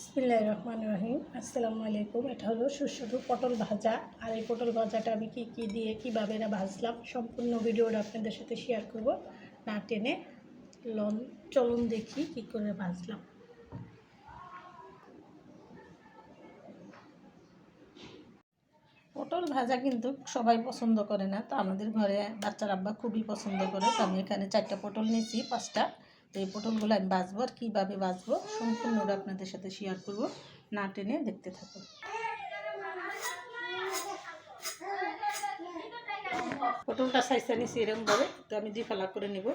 বিসমিল্লাহির রহমান রহিম আসসালামু আলাইকুম। এটা হলো সুস্বাদু পটল ভাজা। আর এই পটল ভাজাটা আমি কী কী দিয়ে, কীভাবে এটা ভাজলাম, সম্পূর্ণ ভিডিওটা আপনাদের সাথে শেয়ার করব। না টেনে লন, চলুন দেখি কি করে ভাজলাম। পটল ভাজা কিন্তু সবাই পছন্দ করে না। তো আমাদের ঘরে বাচ্চার আব্বা খুবই পছন্দ করে। তো আমি এখানে চারটা পটল নিয়েছি, পাঁচটা। তো এই পটলগুলো আমি বাছবো আর কীভাবে বাছবো সম্পূর্ণটা আপনাদের সাথে শেয়ার করব। না টেনে দেখতে থাকুন। পটলটা সাইজটা নিচ্ছি এরকমভাবে তো আমি দুই ফালা করে নিব।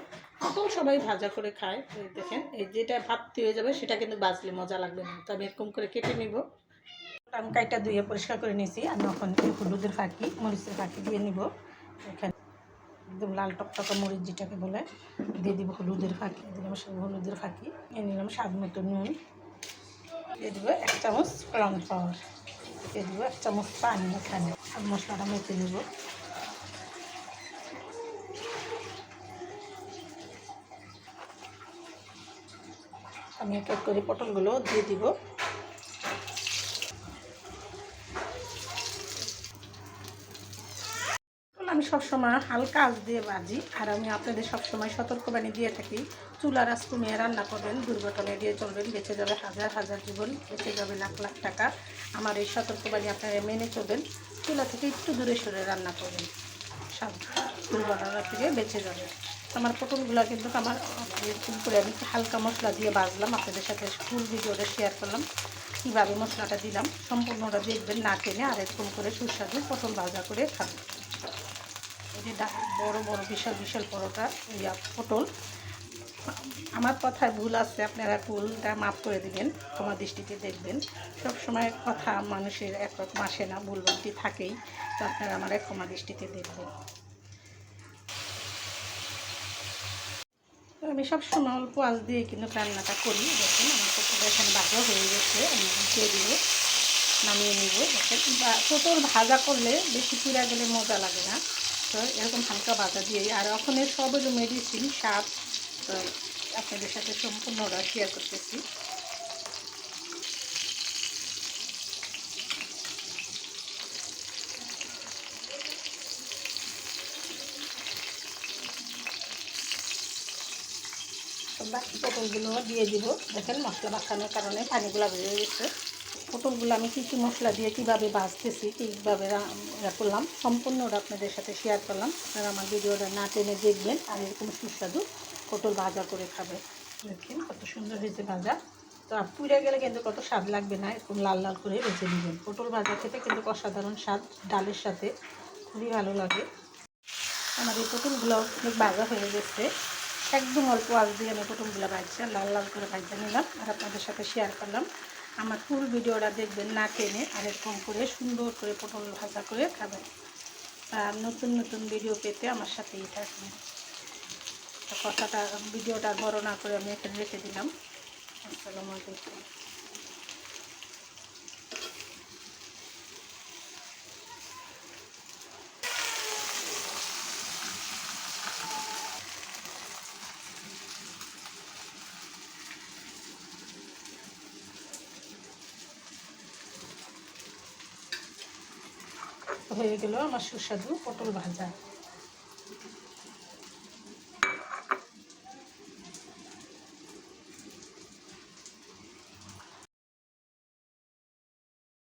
পটল সবাই ভাজা করে খায় দেখেন, এই যেটা ভাবতে হয়ে যাবে সেটা কিন্তু বাঁচলে মজা লাগবে না। তো আমি এরকম করে কেটে নিব। আমি কাইটা ধুয়ে পরিষ্কার করে নিয়েছি, আমি এখন হলুদের ফাঁকি, মরিচের ফাঁকি দিয়ে নিব। এখানে একদম লাল টকটকা মরিচ যেটাকে বলে, দিয়ে দিব হলুদের ফাঁকি দিলাম হলুদের ফাঁকি এ নিলাম স্বাদ মতো নুন, দিয়ে দিব এক চামচ কর্নফ্লাওয়ার দিয়ে দিব এক চামচ পানি এখানে, আর মশলাটা মেখে নেব। আমি এক এক করে পটলগুলো দিয়ে দিব। আমি সবসময় হালকা আঁচ দিয়ে ভাজি, আর আমি আপনাদের সবসময় সতর্কবাণী দিয়ে থাকি চুলার আঁচ কমিয়ে রান্না করবেন, দুর্ঘটনা দিয়ে চলবেন, বেঁচে যাবে হাজার হাজার জীবন, বেঁচে যাবে লাখ লাখ টাকা। আমার এই সতর্কবাণী আপনারা মেনে চলবেন, চুলা থেকে একটু দূরে সরে রান্না করবেন। সব দুর্ঘটনা থেকে বেঁচে যাবে। আমার পটলগুলো কিন্তু আমার করে আমি হালকা মশলা দিয়ে বাজলাম আপনাদের সাথে ফুল ভিডিওটা শেয়ার করলাম, কীভাবে মশলাটা দিলাম, সম্পূর্ণটা দেখবেন না টেনে আর এরকম করে সুস্বাদু পটল ভাজা করে খাবেন। যে বড় বড়, বিশাল বিশাল পরোটা, ইয়া, পটল। আমার কথায় ভুল আছে, আপনারা ভুলটা মাফ করে দিবেন, ক্ষমা দৃষ্টিতে দেখবেন। সব সময় কথা মানুষের একরকম আসে না, ভুলভ্রান্তি থাকেই, তো আপনারা আমার ক্ষমা দৃষ্টিতে দেখবেন। আমি সব সময় অল্প আঁচ দিয়ে কিন্তু রান্নাটা করি, দেখেন আমার পটলটা এখানে ভাজা হয়ে গেছে, আমি দিয়ে দিব নামিয়ে নিব, দেখেন। বা পটল ভাজা করলে বেশি পুড়া গেলে মজা লাগে না। তো এরকম হালকা ভাজা দিয়ে। আর ওখানে সব হলো মেডিসিন সাপ, তো আপনাদের সাথে সম্পূর্ণটা শেয়ার করতেছি। বাকি পটলগুলো দিয়ে দিব। দেখেন মশলা মাখানোর কারণে পানিগুলো বেরিয়ে গেছে। পটলগুলো আমি কী কী মশলা দিয়ে কীভাবে ভাজতেছি, কীভাবে করলাম, সম্পূর্ণটা আপনাদের সাথে শেয়ার করলাম। আপনারা আমার ভিডিওটা না টেনে দেখবেন, আর এরকম সুস্বাদু পটল ভাজা করে খাবে। দেখেন কত সুন্দর হয়েছে ভাজা। তো পুড়ে গেলে কিন্তু কত স্বাদ লাগবে না, এরকম লাল লাল করে বেছে নেবেন। পটল ভাজা খেতে কিন্তু অসাধারণ স্বাদ, ডালের সাথে খুবই ভালো লাগে। আমার এই পটলগুলো অনেক ভাজা হয়ে গেছে। একদম অল্প আজ দিয়ে আমি পটলগুলো ভাজছি লাল লাল করে ভাজতে নিলাম, আর আপনাদের সাথে শেয়ার করলাম। আমার ফুল ভিডিওটা দেখবেন না টেনে আর এরকম করে সুন্দর করে পটল ভাজা করে খাবেন। আর নতুন নতুন ভিডিও পেতে আমার সাথেই থাকবেন। কথাটা, ভিডিওটা বড় না করে আমি এখানে রেখে দিলাম। আসসালামু আলাইকুম। হয়ে গেল আমার সুস্বাদু পটল ভাজা।